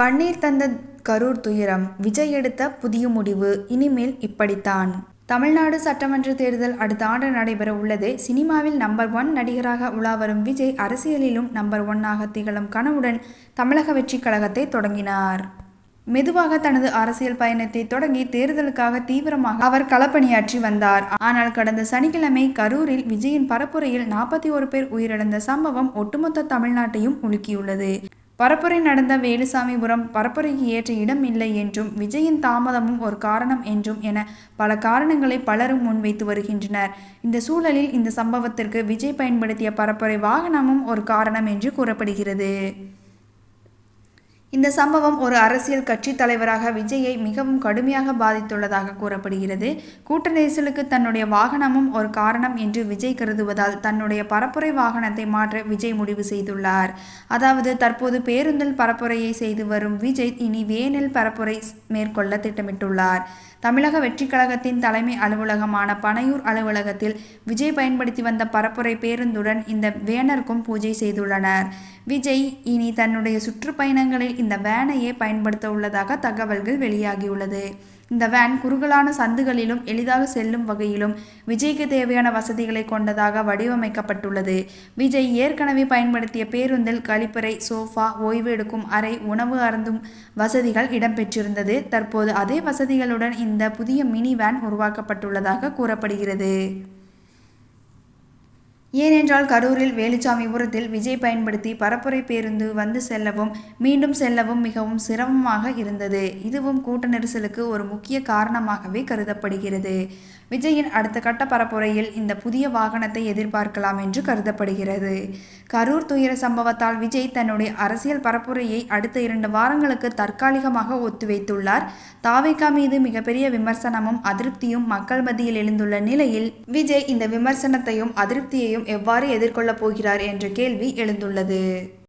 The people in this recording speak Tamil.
கண்ணீர் தந்த கரூர் துயரம் விஜய் எடுத்த புதிய முடிவு இனிமேல் இப்படித்தான். தமிழ்நாடு சட்டமன்ற தேர்தல் அடுத்த ஆண்டு நடைபெற உள்ளது. சினிமாவில் நம்பர் ஒன் நடிகராக உலாவரும் விஜய் அரசியலிலும் நம்பர் ஒன்னாக திகழும் கனவுடன் தமிழக வெற்றிக் கழகத்தை தொடங்கினார். மெதுவாக தனது அரசியல் பயணத்தை தொடங்கி தேர்தலுக்காக தீவிரமாக அவர் களப்பணியாற்றி வந்தார். ஆனால் கடந்த சனிக்கிழமை கரூரில் விஜயின் பரப்புரையில் நாற்பத்தி ஒரு பேர் உயிரிழந்த சம்பவம் ஒட்டுமொத்த தமிழ்நாட்டையும் உலுக்கியுள்ளது. பரப்புரை நடந்த வேலுசாமிபுரம் பரப்புரைக்கு ஏற்ற இடம் இல்லை என்றும் விஜயின் தாமதமும் ஒரு காரணம் என்றும் என பல காரணங்களை பலரும் முன்வைத்து வருகின்றனர். இந்த சூழலில் இந்த சம்பவத்திற்கு விஜய் பயன்படுத்திய பரப்புரை வாகனமும் ஒரு காரணம் என்று கூறப்படுகிறது. இந்த சம்பவம் ஒரு அரசியல் கட்சி தலைவராக விஜயை மிகவும் கடுமையாக பாதித்துள்ளதாக கூறப்படுகிறது. கூட்ட நெரிசலுக்கு தன்னுடைய வாகனமும் ஒரு காரணம் என்று விஜய் கருதுவதால் தன்னுடைய பரப்புரை வாகனத்தை மாற்ற விஜய் முடிவு செய்துள்ளார். அதாவது தற்போது பேருந்தில் பரப்புரையை செய்து வரும் விஜய் இனி வேனில் பரப்புரை மேற்கொள்ள திட்டமிட்டுள்ளார். தமிழக வெற்றிக் கழகத்தின் தலைமை அலுவலகமான பனையூர் அலுவலகத்தில் விஜய் பயன்படுத்தி வந்த பரப்புரை பேருந்துடன் இந்த வேனருக்கும் பூஜை செய்துள்ளனர். விஜய் இனி தன்னுடைய சுற்றுப்பயணங்களில் இந்த வேனையே பயன்படுத்த உள்ளதாக தகவல்கள் வெளியாகியுள்ளது. இந்த வேன் குறுகலான சந்துகளிலும் எளிதாக செல்லும் வகையிலும் விஜய்க்கு தேவையான வசதிகளை கொண்டதாக வடிவமைக்கப்பட்டுள்ளது. விஜய் ஏற்கனவே பயன்படுத்திய பேருந்தில் கழிப்பறை சோஃபா ஓய்வு எடுக்கும் அறை உணவு அருந்தும் வசதிகள் இடம்பெற்றிருந்தது. தற்போது அதே வசதிகளுடன் இந்த புதிய மினி வேன் உருவாக்கப்பட்டுள்ளதாக கூறப்படுகிறது. ஏனென்றால் கரூரில் வேலுச்சாமிபுரத்தில் விஜய் பயன்படுத்தி பரப்புரை பேருந்து வந்து செல்லவும் மீண்டும் செல்லவும் மிகவும் சிரமமாக இருந்தது. இதுவும் கூட்ட நெரிசலுக்கு ஒரு முக்கிய காரணமாகவே கருதப்படுகிறது. விஜயின் அடுத்த கட்ட பரப்புரையில் இந்த புதிய வாகனத்தை எதிர்பார்க்கலாம் என்று கருதப்படுகிறது. கரூர் துயர சம்பவத்தால் விஜய் தன்னுடைய அரசியல் பரப்புரையை அடுத்த இரண்டு வாரங்களுக்கு தற்காலிகமாக ஒத்திவைத்துள்ளார். தாவேகா மீது மிகப்பெரிய விமர்சனமும் அதிருப்தியும் மக்கள் மத்தியில் எழுந்துள்ள நிலையில் விஜய் இந்த விமர்சனத்தையும் அதிருப்தியையும் எவ்வாறு எதிர்கொள்ளப் போகிறார் என்ற கேள்வி எழுந்துள்ளது.